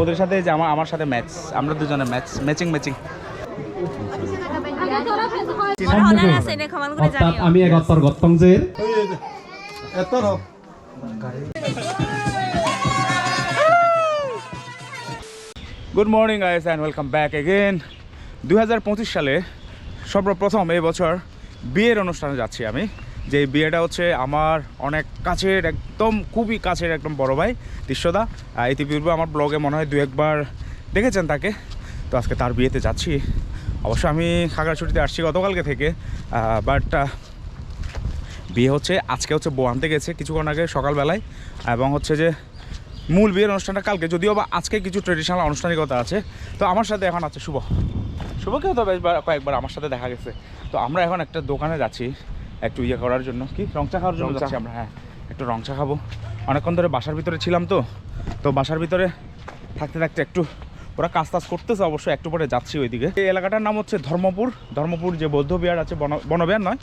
ওদের সাথে যে আমার আমার সাথে ম্যাচ আমরা দুজনে ম্যাচ ম্যাচিং ম্যাচিং আমি এক অত্তর গত্তং যে good morning guys and welcome back again দুই হাজার পঁচিশ সালে সর্বপ্রথম এই বছর বিয়ের অনুষ্ঠানে যাচ্ছি আমি। যে বিয়েটা হচ্ছে আমার অনেক কাছের একদম, খুবই কাছের একদম বড় ভাই দৃশ্যদা ইতিপূর্বে আমার ব্লগে মনে হয় দু একবার দেখেছেন তাকে। তো আজকে তার বিয়েতে যাচ্ছি। অবশ্য আমি খাগড়াছড়িতে আসছি গতকালকে থেকে। বাট বিয়ে হচ্ছে, আজকে হচ্ছে বউ আনতে গেছে কিছুক্ষণ আগে সকালবেলায়। এবং হচ্ছে যে মূল বিয়ের অনুষ্ঠানটা কালকে, যদিও বা আজকে কিছু ট্রেডিশনাল আনুষ্ঠানিকতা আছে। তো আমার সাথে এখন আছে শুভ। শুভকেও তো কয়েকবার আমার সাথে দেখা গেছে। তো আমরা এখন একটা দোকানে যাচ্ছি। একটু ইয়ে করার জন্য। কি? রংচা খাওয়ার জন্য যাচ্ছি আমরা হ্যাঁ। একটু রংচা খাব। অনেকক্ষণ ধরে বাসার ভিতরে ছিলাম তো। তো বাসার ভিতরে থাকতে থাকতে একটু ওরা কাজ টাজ করতেছে অবশ্য একটু পরে যাচ্ছি ওইদিকে। এই এলাকাটার নাম হচ্ছে ধর্মপুর। ধর্মপুর যে বৌদ্ধ বিহার আছে বন বনবিহার নয়?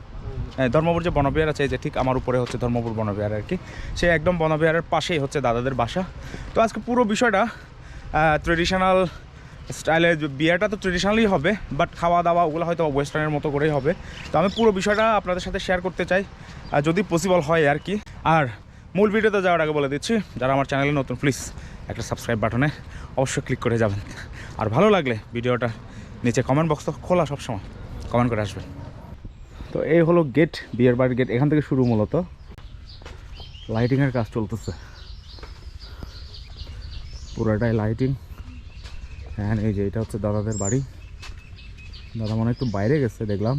হ্যাঁ, ধর্মপুর যে বনবিহার আছে যে ঠিক আমার উপরে হচ্ছে ধর্মপুর বনবিহার আর কি। সে একদম বনবিহারের পাশেই হচ্ছে দাদাদের বাসা। তো আজকে পুরো বিষয়টা ট্রেডিশনাল স্টাইলে বিয়েটা তো ট্রেডিশনালই হবে বাট খাওয়া দাওয়া ওগুলো হয়তো ওয়েস্টার্নের মতো করেই হবে। তো আমি পুরো বিষয়টা আপনাদের সাথে শেয়ার করতে চাই যদি পসিবল হয় আর কি। আর মূল ভিডিওতে যাওয়ার আগে বলে দিচ্ছি, যারা আমার চ্যানেলে নতুন প্লিজ একটা সাবস্ক্রাইব বাটনে অবশ্যই ক্লিক করে যাবেন। আর ভালো লাগলে ভিডিওটা নিচে কমেন্ট বক্স তো খোলা সবসময় কমেন্ট করে আসবেন। তো এই হলো গেট বিয়ের বাড়ির গেট এখান থেকে শুরু মূলত। লাইটিংয়ের কাজ চলতেছে। পুরোটাই লাইটিং হ্যাঁ এই যে এটা হচ্ছে দাদাদের বাড়ি। দাদা মনে একটু বাইরে গেছে, দেখলাম।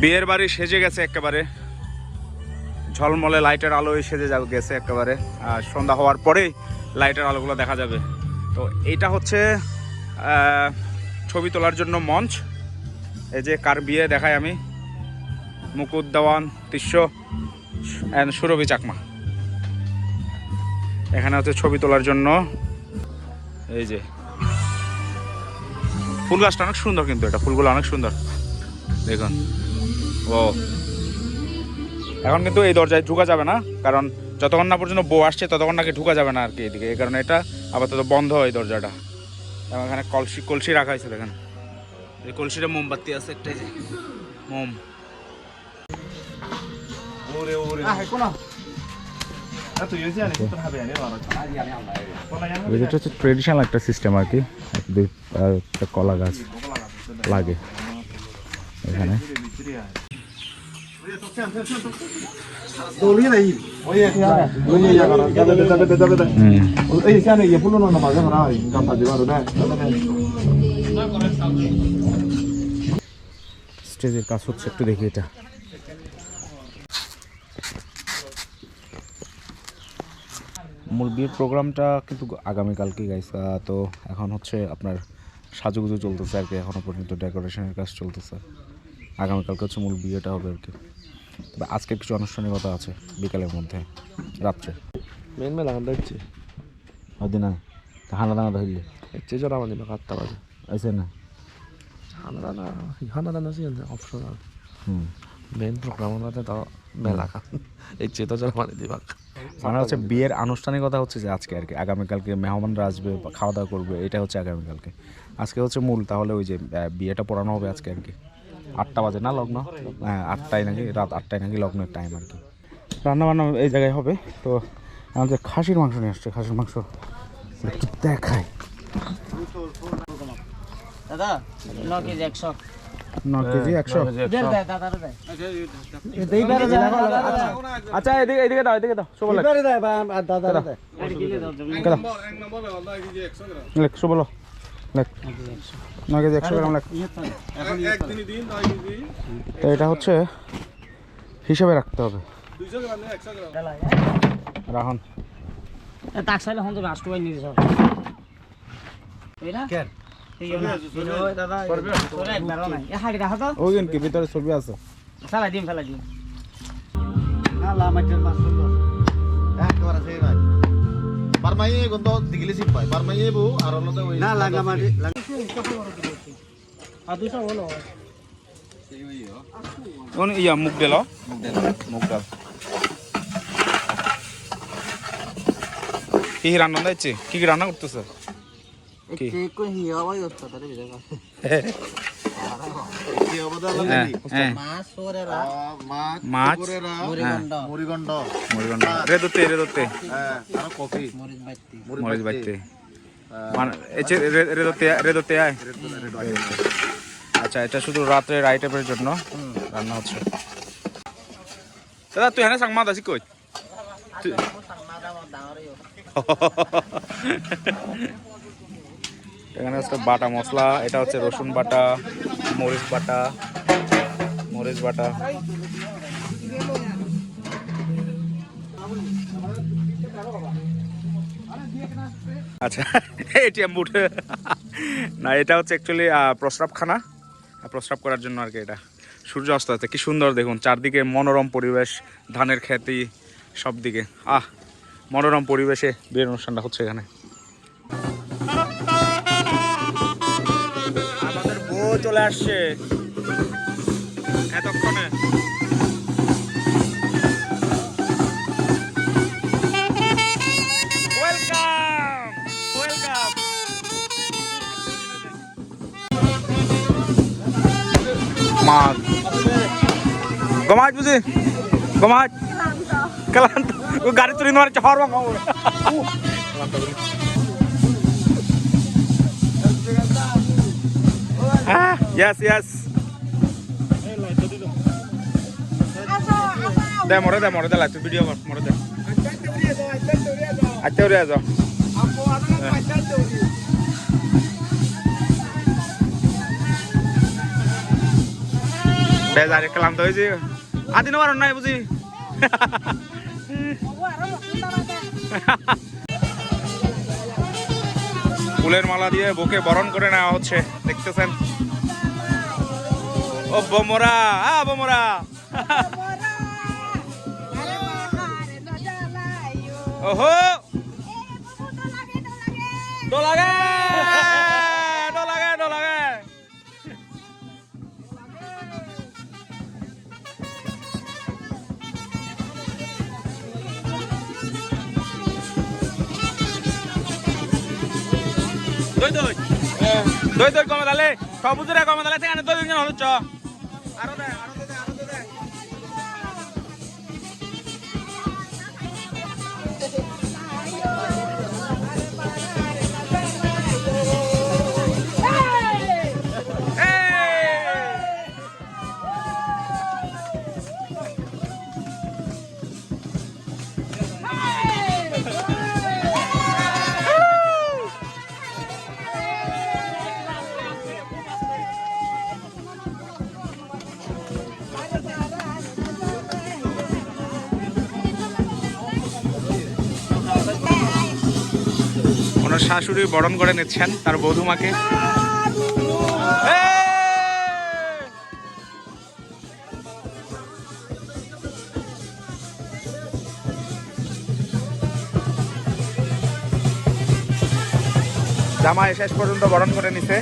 বিয়ের বাড়ি সেজে গেছে একেবারে। ঝলমলে লাইটের আলোয় সেজে গেছে একেবারে। আর সন্ধ্যা হওয়ার পরেই লাইটের আলোগুলো দেখা যাবে। তো এইটা হচ্ছে ছবি তোলার জন্য মঞ্চ। এই যে কার বিয়ে দেখাই আমি। মুকুদ দেওয়ান তিস্য অ্যান্ড সুরভি চাকমা। এখানে হচ্ছে ছবি তোলার জন্য এই যে। ফুল গাছটা অনেক সুন্দর কিন্তু এটা ফুলগুলো অনেক সুন্দর। দেখুন। ও এখন কিন্তু এই দরজায় ঢুকা যাবে না কারণ যতক্ষণ না পর্যন্ত বউ আসছে ততক্ষণ নাকি ঢুকা যাবে না আর কি এদিকে। এই কারণে এটা আপাতত বন্ধ হয় দরজাটা। এবং এখানে কলসি কলসি রাখা হয়েছে দেখেন। এই কলসিটা মোমবাতি আছে একটাই যে। মোম। এটা হচ্ছে ট্রেডিশনাল একটা সিস্টেম আর কি। দুই একটা কলা গাছ লাগে এখানে। স্টেজের কাজ হচ্ছে একটু দেখি এটা। মূল বিয়ের প্রোগ্রামটা কিন্তু আগামীকালকে গাইস তো এখন হচ্ছে আপনার সাজুগুজু চলতেছে আর কি এখনও পর্যন্ত ডেকোরেশনের কাজ চলতেছে। আগামীকালকে হচ্ছে মূল বিয়েটা হবে আর কি। তবে আজকে কিছু আনুষ্ঠানিকতা আছে বিকালের মধ্যে রাত্রে। মেন মেলা গান দেখছি। ওই না হানা দানা ধরলে। একচে জরা মানে বা কাটতা বাজে। আছে না? হানাদানা হানাদানা সি অপশনাল হুম। মেন প্রোগ্রাম হতে তো মেলা। গান একচে তো জরা মানে দিবা মানে হচ্ছে বিয়ের আনুষ্ঠানিকতা হচ্ছে যে আজকে আর কি। আগামীকালকে মেহমানরা আসবে খাওয়া দাওয়া করবে এটা হচ্ছে আগামীকালকে। আজকে হচ্ছে মূল তাহলে ওই যে বিয়েটা পড়ানো হবে আজকে আর কি। আটটা বাজে না লগ্ন? হ্যাঁ আটটায় নাকি রাত আটটায় নাকি লগ্নের টাইম আর কি। রান্না বান্না এই জায়গায় হবে তো আমাদের খাসির মাংস নিয়ে আসছে খাসির মাংস একটু দেখাই। দাদা ন কেজি একশো ন কেজি একশো? দেড় দেয় দাদা দেয় আচ্ছা এদিকে এদিকে দাও এদিকে দাও শুভ লাগ লেখ শুভ লেখ ন কেজি একশো গ্রাম লেখ তো এটা হচ্ছে হিসেবে রাখতে হবে। রাহন তাক চাইলে হন আষ্টু নিয়ে যাও এই না কেন দাদা একবারও নাই এ হাড়ি রাখো তো ওই কি ভিতরে ছবি আছে? আর হলো। কোন ইয়া ডাল মুগ ডাল? মুগ ডাল। কি কি রান্না দিচ্ছে কি কি রান্না করতেছ কি কি অবদান হ্যাঁ, হ্যাঁ। মাছ মুড়িগন্ড রে দত্তে রে দত্তে কফি। মরিচ বাইতে আচ্ছা এটা শুধু রাত্রের আইটেমের জন্য রান্না হচ্ছে। দাদা তুই হ্যাঁ সাংমা দাসি কই? তুই- এখানে হচ্ছে বাটা মশলা, এটা হচ্ছে রসুন বাটা, মরিচ বাটা মরিচ বাটা। আচ্ছা এটিএম বুট। না, এটা হচ্ছে অ্যাকচুয়ালি প্রস্রাবখানা। প্রস্রাব করার জন্য আর কি এটা। সূর্য অস্ত আছে, কি সুন্দর দেখুন, চারদিকে মনোরম পরিবেশ, ধানের খেতি সব দিকে আহ, মনোরম পরিবেশে বিয়ের অনুষ্ঠানটা হচ্ছে এখানে। চলে আসছে। এতক্ষণে। মাছ। গমাজ বুঝি? গমাজ? কালান্ত। ও গাড়ি তুলি মারে চহর হ্যাঁ ইয়েস ইয়েস দে, মরে দে মরে দে লাইট ভিডিও মরে দে। আচ্ছা উড়ে যাও। বেজারে ক্লান্ত হয়েছি। আদিন আমার নাই বুঝি? ফুলের মালা দিয়ে বুকে বরণ করে নেওয়া হচ্ছে, দেখতেছেন? ও বোমরা আ বোমরা ওহো দোলাগে দোলাগে দোলাগে দই দই দই দই কমে দালে সবুজরে কমে দালে সেখানে দই দিন হলো চ আরও দে আরও ওনার শাশুড়ি বরণ করে নিচ্ছেন তার বধুমাকে! জামাই শেষ পর্যন্ত বরণ করে নিছে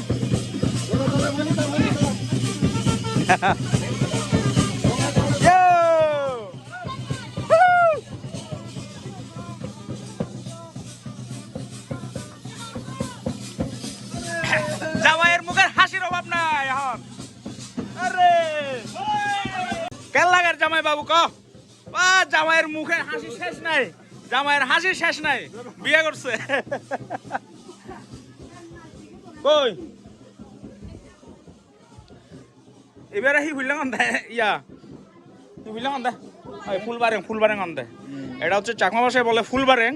লাগার জামাই বাবু ক জামাইয়ের মুখে হাসি শেষ নাই। জামাইয়ের হাসি শেষ নাই। বিয়ে করছে। কই? এবারে হি হুইলাম আন্দে ইয়া। হি হুইলাম আন্দে। ফুল বারেং ফুল বারেং আন্দে। এটা হচ্ছে চাকমা ভাষায় বলে ফুল বারেং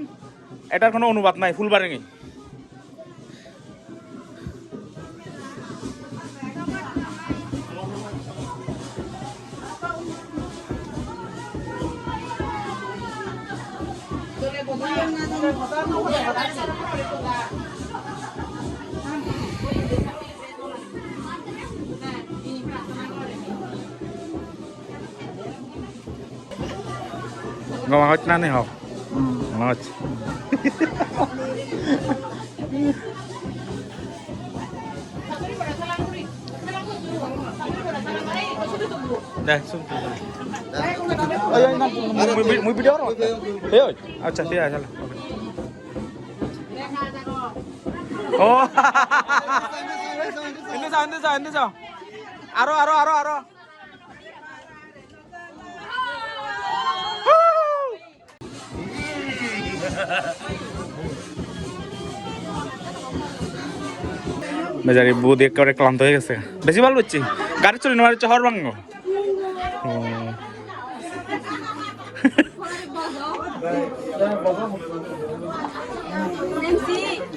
এটার কোনো অনুবাদ নাই ফুল ngon hết nó này học ừ. ngon đây xuống đây mới mới video rồi. Thế rồi. À chặt thế này sao ও এনে যাও এনে যাও এনে যাও আরও আরও আরও আরও বেচারি বুধ একেবারে ক্লান্ত হয়ে গেছে। বেশি ভালো হচ্ছে গাড়ি চলে নেওয়ার হচ্ছে হরবাঙ্গ Nancy,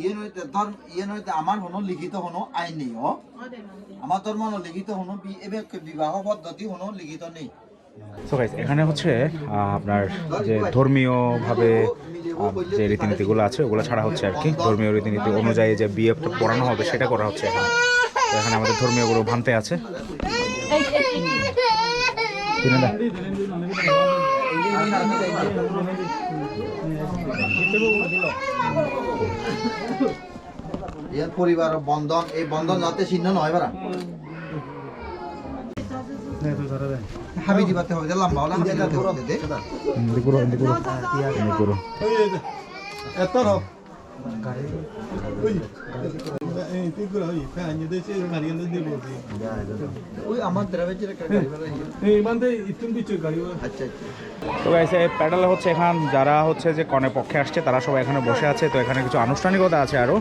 ইয়ে নইতে ধর ইয়ে নইতে আমার হনো লিখিত হনো আইন নেই আমার ধর্ম হনো লিখিত হনো বিবাহ পদ্ধতি হনো লিখিত নেই। সো গাইস এখানে হচ্ছে আপনার যে ধর্মীয়ভাবে যে রীতিনীতিগুলো আছে, ওগুলো ছাড়া হচ্ছে আর কি। ধর্মীয় রীতিনীতি অনুযায়ী যে বিয়ে পড়ানো হবে, সেটা করা হচ্ছে এখানে। আমাদের ধর্মীয়গুলো ভানতে আছে। দা। পরিবার বন্ধন এই বন্ধন যাতে ছিন্ন নয় বারা হাবি দিবাতে হবে লম্বা দে করো করো। করো। গাড়ি। আচ্ছা তো গাইস এই প্যাডেল হচ্ছে এখান যারা হচ্ছে যে কনে পক্ষে আসছে তারা সবাই এখানে বসে আছে। তো এখানে কিছু আনুষ্ঠানিকতা আছে আরও।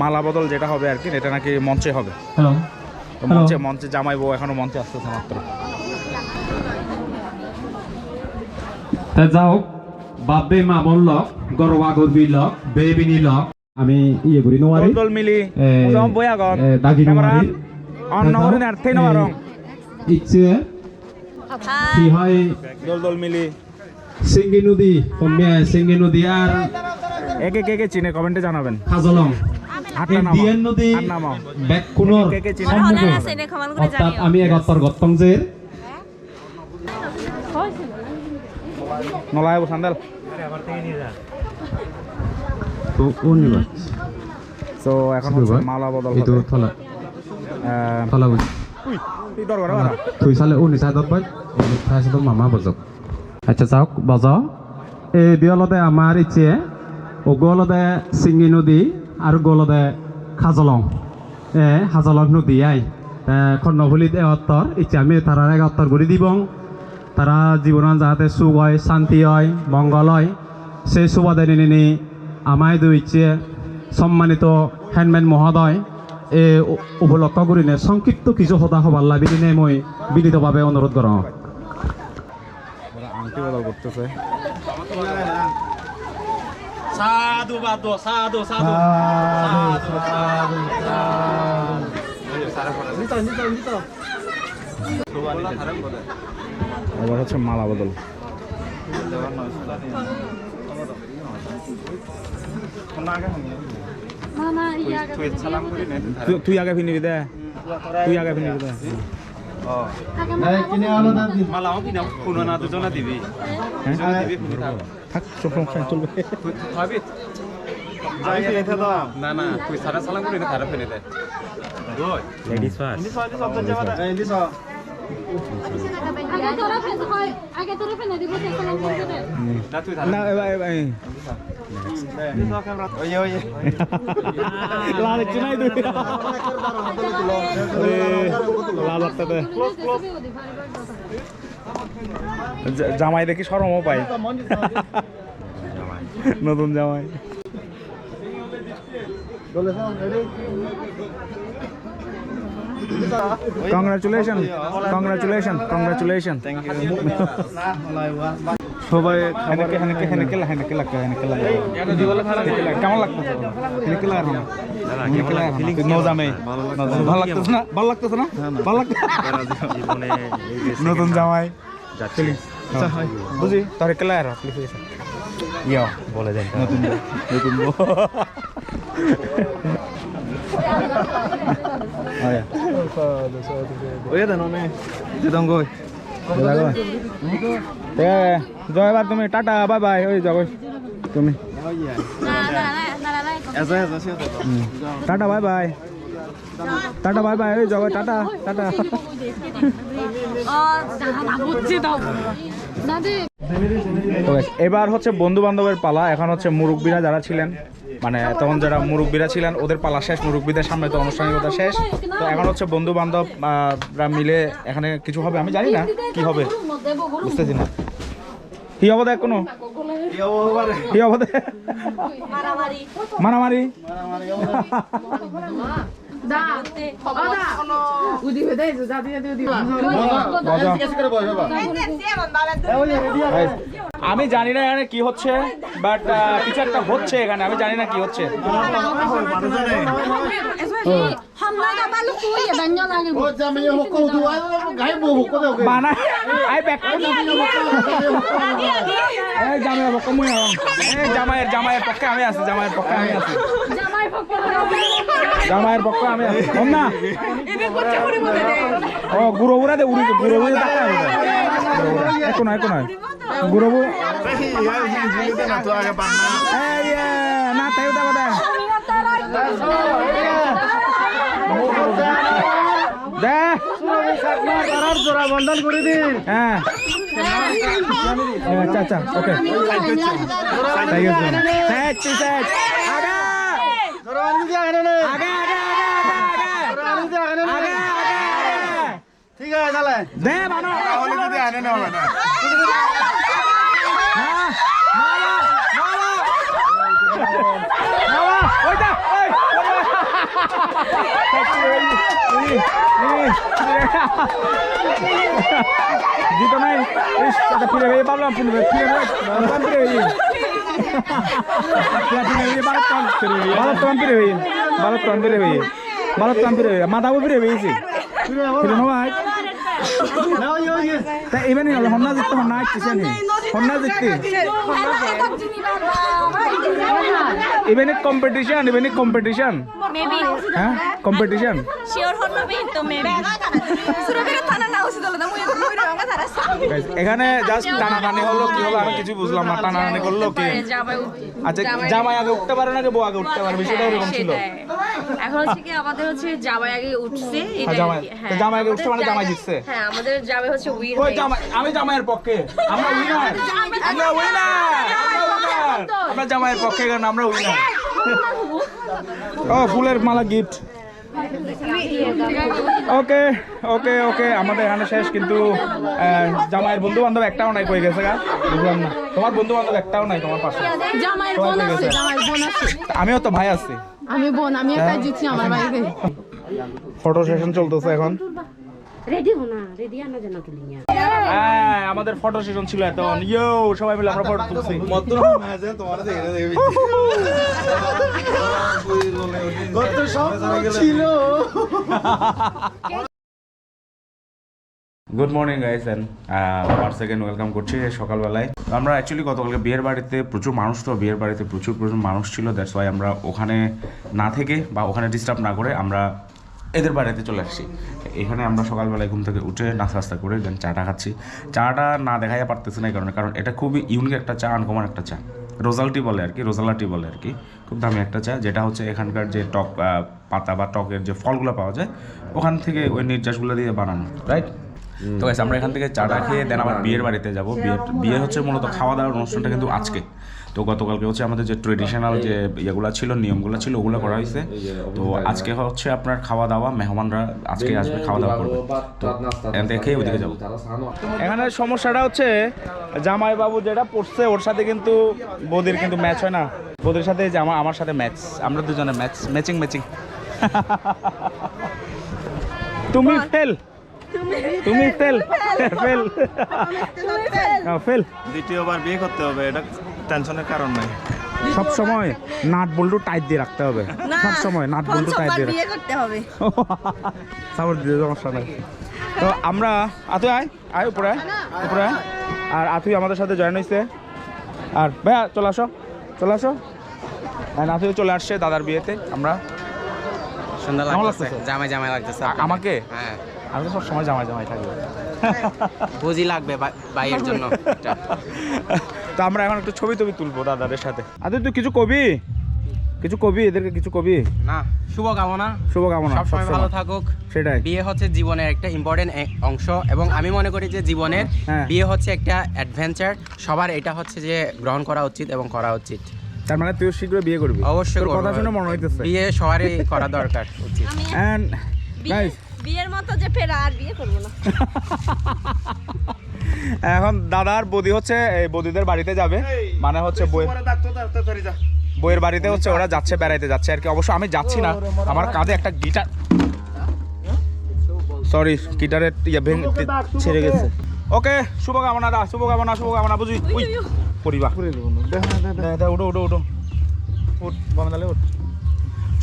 মালা বদল যেটা হবে আর কি এটা নাকি মঞ্চে হবে। মঞ্চে মঞ্চে জামাই বউ এখনও মঞ্চে আসতেছে মাত্র। তা যাও বাপে মামন লক গরবা গরবি লক বেবিনি লক। আমি ইয়ে করি নোৱাৰি দল মিলি বয়া গন দাগি নোৱাৰি অন নহরে না আর্থে নরং ইচ্ছে কি হয়? দল দল মিলি। চিংগি নদী কমে চিংগি নদী আর একে কে কে চিনে কমেন্টে জানাবেন। খাজলং। ডিএন নদী আমি এগত্তৰ গত্তং যে নলায় সান্দাল সো এখন হচ্ছে মালা বদল এইটো হবে। থলা। থলা উই তুই থুই চালে উনি চাইদত পাই ঠাই চাইদত মামা বজক। আচ্ছা যাওক বজাও এই বিয়লতে আমাৰ ইচ্ছে ওগলতে চিঙি নদী আৰু গলতে খাজলং। এ হাজলং নদী আই। খন্নফুলিত এসত্তৰ ইচ্ছে আমি তারার একাত্তর করে দিব। তারা জীবনত যাতে সুখ হয় শান্তি হয় মঙ্গল হয় সেই সুবাদে নিনি আমায় দু ইচ্ছে সম্মানিত হ্যান্ডম্যান মহোদয় এ উপলক্ষ কৰি নে সংক্ষিপ্ত কিছু সদা সভার লাভি দিনে মই ওরা আংটি বদল সাধু সাধু সাধু। এবার হচ্ছে মালা বদল। তুই- তুই আগে ফিনিবি দে। তুই আগে ফিনিবি দে। থাক সব সমস্যা চলবে না না তুই সারা সালাম করে না খারাপ ফেলে দেয় লেডিস ফার্স্ট আগে তোরা ফেলে হয় আগে তোরা ফেলে দিব দে না তুই না জামাই দেখি সরমও পাই নতুন জামাই। Congratulation congratulation congratulation thank you সবাই হেনেকে হেনেকে হেনেকে লা- হেনেকে লাগতে হেনেকে লাগে কেমন লাগতো হেনেকে লাগে না হেনেকে লাগে না তুই নৌ জামাই ভালো লাগতেছে। না? ভালো লাগতেছে না? ভালো লাগতেছে নতুন জামাই। আচ্ছা, বুঝি? তোর কেলা আর প্লিজ ইয়া বলে দেন নতুন নতুন। জয় এবার তুমি টাটা বাই বাই ওই যাও জয়বার তুমি টাটা বাই বাই ওই যাব তুমি। Tata bye bye tata bye bye ওই যাব টাটা। টাটা এবার হচ্ছে বন্ধু বান্ধবের পালা এখন হচ্ছে মুরব্বীরা যারা ছিলেন মানে তখন যারা মুরব্বীরা ছিলেন ওদের পালা শেষ মুরব্বীদের সামনে তো আনুষ্ঠানিকতা শেষ। তো এখন হচ্ছে বন্ধু বান্ধবরা মিলে এখানে কিছু হবে আমি জানি না কি হবে। বুঝতেছি না। কি হবে দেখ কোনো? কি হবে। দেখ? 마라마리 মারামারি Guys, আমি জানি না এখানে কি হচ্ছে বাট কিছু একটা হচ্ছে এখানে আমি জানি না কি হচ্ছে 한나가 말로 구이에 만년하게 বানা আই ব্যাক এই জামাইয়ের পক্ষে মুই আলাম এই জামাইয়ের জামাইয়ের পক্ষে আমি আছি জামাইয়ের পক্ষে আমি আছি জামাই পক্ষ জামাইয়ের পক্ষে, আমি শোন না? ও গুরো বুড়া দে, উড়ি গুরো বুড়া দেখা একো নয় একো নয়। গুরো বু না, তাই কথা দে। জোড়া বন্ধন করে দিন হ্যাঁ আচ্ছা আচ্ছা ওকে সেট সেট আগা আগা আগা আগা আগা ঠিক আছে তাহলে দে বানো তাহলে যদি আনে না হবে না জিতো নাই ফিরে পারলাম ফিরে ফিরে ভারত কাম্পিরে হয়ে ভারত কাম্পিরে হয়ে ভারত কাম্পিরে হয়ে মাথা উপরে হয়েছে ধন্যবাদ ইভেন হন্না জিততে হন্না আসতেছে হন্না জিততে ইভেন কম্পিটিশন ইভেন কম্পিটিশন হ্যাঁ কম্পিটিশন শিওর হন্না তো মেবি সুরবির থানা না উচিত হলো না মুই এখানে জাস্ট টানাটানি হলো কি হলো আমি কিছু বুঝলাম না টানাটানি করল কি? আচ্ছা জামাই আগে উঠতে পারে না বউ আগে উঠতে পারে হ্যাঁ, এরকম ছিল। এখন হচ্ছে কি আমাদের হচ্ছে জামাই আগে উঠছে হ্যাঁ, হ্যাঁ, জামাই। আগে উঠছে মানে জামাই জিতছে? হ্যাঁ আমাদের জামাই হচ্ছে আমি জামাইয়ের পক্ষে আমরা উইনার আমরা উইনার আমরা জামাইয়ের পক্ষে কারণ আমরা উইনার ও ফুলের মালা গিফট। ওকে ওকে ওকে আমাদের এখানে শেষ কিন্তু জামাইয়ের বন্ধু বান্ধব একটাও নাই কই গেছে গা? বুঝলাম না। তোমার বন্ধু বান্ধব একটাও নাই তোমার পাশে? আমিও তো ভাই আছি। আমি বোন আমি একটা জিতছি আমার বাড়িতে। ফটো সেশন চলতেছে এখন। রেডি রেডি আনা হ্যাঁ আমাদের ফটো সেশন ছিল এখন ইয়ো সবাই মিলে আমরা ফটো তুলছি। Good morning guys and one second welcome করছি সকালবেলায়। আমরা অ্যাকচুয়ালি গতকালকে বিয়ের বাড়িতে প্রচুর মানুষ তো বিয়ের বাড়িতে প্রচুর প্রচুর মানুষ ছিল দ্যাটস ওয়াই আমরা ওখানে না থেকে বা ওখানে ডিস্টার্ব না করে আমরা এদের বাড়িতে চলে আসছি। এখানে আমরা সকালবেলায় ঘুম থেকে উঠে নাস্তা নাস্তা করে দেন চাটা খাচ্ছি। চাটা না দেখাই পারতেছি না এই কারণে কারণ এটা খুবই ইউনিক একটা চা আনকমন একটা চা। রোজালটি বলে আর কি রোজালাটি বলে আর কি খুব দামি একটা চা যেটা হচ্ছে এখানকার যে টক পাতা বা টকের যে ফলগুলো পাওয়া যায় ওখান থেকে ওই নির্যাসগুলো দিয়ে বানানো রাইট তো আমরা এখান থেকে চাটা খেয়ে দেন আবার বিয়ের বাড়িতে যাব। বিয়ে বিয়ে হচ্ছে মূলত খাওয়া দাওয়ার অনুষ্ঠানটা কিন্তু আজকে। তো গতকালকে হচ্ছে আমাদের যে ট্রেডিশনাল যে ইয়েগুলো ছিল নিয়মগুলো ছিল ওগুলো করা হয়েছে। তো আজকে হচ্ছে আপনার খাওয়া দাওয়া মেহমানরা আজকে আসবে খাওয়া দাওয়া করবে। তো থেকে ওইদিকে যাব। এখানে সমস্যাটা হচ্ছে জামাই বাবু যেটা পড়ছে ওর সাথে কিন্তু বৌদির কিন্তু ম্যাচ হয় না। বৌদির সাথে জামা আমার সাথে ম্যাচ আমরা দুজনে ম্যাচ ম্যাচিং ম্যাচিং তুমি ফেল তুমি ফেল ফেল ফেল দ্বিতীয়বার বিয়ে করতে হবে এটা টেনশনের কারণ নাই। সব সময় নাট বল্টু টাইট দিয়ে রাখতে হবে। সব সময় নাট বল্টু টাইট দিয়ে রাখতে করতে হবে। সাপোর্ট দিয়ে সমস্যা নাই। তো আমরা আতুই আয় আয় উপরে উপরে আর আতুই আমাদের সাথে জয়েন হয়েছে আর ভাইয়া চলে আসো চলে আসো। আর নাথুই চলে আসছে দাদার বিয়েতে আমরা। সুন্দর লাগতেছে? জামাই জামাই লাগতেছে আমাকে? হ্যাঁ। আমি তো সব সময় জামাই জামাই থাকবে। বুঝি লাগবে ভাইয়ের জন্য। এটা। তো আমরা এখন একটু ছবি টবি তুলবো দাদাদের সাথে। আরে তুই কিছু কবি? কিছু কবি? এদেরকে কিছু কবি? না শুভ কামনা শুভকামনা সবসময়। ভালো থাকুক। সেটাই। বিয়ে হচ্ছে জীবনের একটা ইম্পর্টেন্ট অংশ এবং আমি মনে করি যে জীবনের হ্যাঁ। বিয়ে হচ্ছে একটা অ্যাডভেঞ্চার সবার এটা হচ্ছে যে গ্রহণ করা উচিত এবং করা উচিত। তার মানে তুই শীঘ্র বিয়ে করবি? অবশ্যই তোর কথা শুনে মনে হইতেছে। বিয়ে সবারই করা দরকার উচিত। এন্ড গাইস বিয়ের মতো যে ফের আর বিয়ে করব না। এখন দাদার বদি হচ্ছে এই বদিদের বাড়িতে যাবে। মানে হচ্ছে বই বইয়ের বাড়িতে হচ্ছে ওরা যাচ্ছে বেড়াইতে যাচ্ছে আর কি। অবশ্য আমি যাচ্ছি না। আমার কাঁধে একটা গিটার সরি গিটারের ইয়ে ভেঙে ছেড়ে গেছে। ওকে শুভকামনা দা শুভকামনা শুভকামনা বুঝি? উই পরিবা উঠো উঠো উঠো। উঠ গমেদালে উঠ।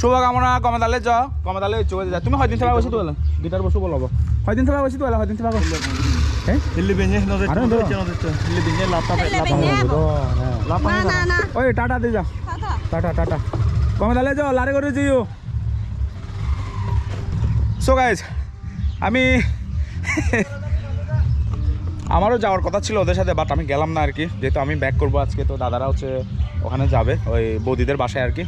শুভকামনা গমেদালে যা। গমেদালে চলে যা। তুমি হয়দিন সেবা বসে তো গিটার বসু বলব। হয়দিন সেবা বসে তো হয়দিন সেবা হ্যাঁ? ওই টাটা দিয়ে টাটা। টাটা যাও সো গাইজ আমি আমারও যাওয়ার কথা ছিল ওদের সাথে বাট আমি গেলাম না আর কি। যেহেতু আমি ব্যাক করব আজকে তো দাদারা হচ্ছে ওখানে যাবে ওই বৌদিদের বাসায় আর কি।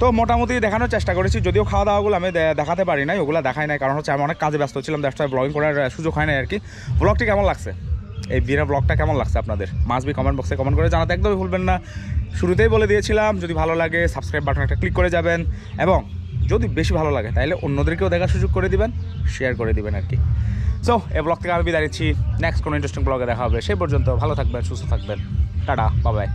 তো মোটামুটি দেখানোর চেষ্টা করেছি। যদিও খাওয়া দাওয়াগুলো আমি দেখাতে পারি নাই, ওগুলো দেখাই নাই। কারণ হচ্ছে আমি অনেক কাজে ব্যস্ত ছিলাম দ্যাটস ব্লগিং করার সুযোগ হয় নাই আর কি। ব্লগটি কেমন লাগছে? এই বিয়ের ব্লগটা কেমন লাগছে আপনাদের? মাস বি কমেন্ট বক্সে কমেন্ট করে জানাতে একদমই ভুলবেন না। শুরুতেই বলে দিয়েছিলাম, যদি ভালো লাগে সাবস্ক্রাইব বাটন একটা ক্লিক করে যাবেন। এবং যদি বেশি ভালো লাগে তাহলে অন্যদেরকেও দেখার সুযোগ করে দিবেন শেয়ার করে দিবেন আর কি। সো এই ব্লগ থেকে আমি বিদায় নিচ্ছি। নেক্সট কোনো ইন্টারেস্টিং ব্লগে দেখা হবে। সেই পর্যন্ত ভালো থাকবেন, সুস্থ থাকবেন। টাটা বাবাই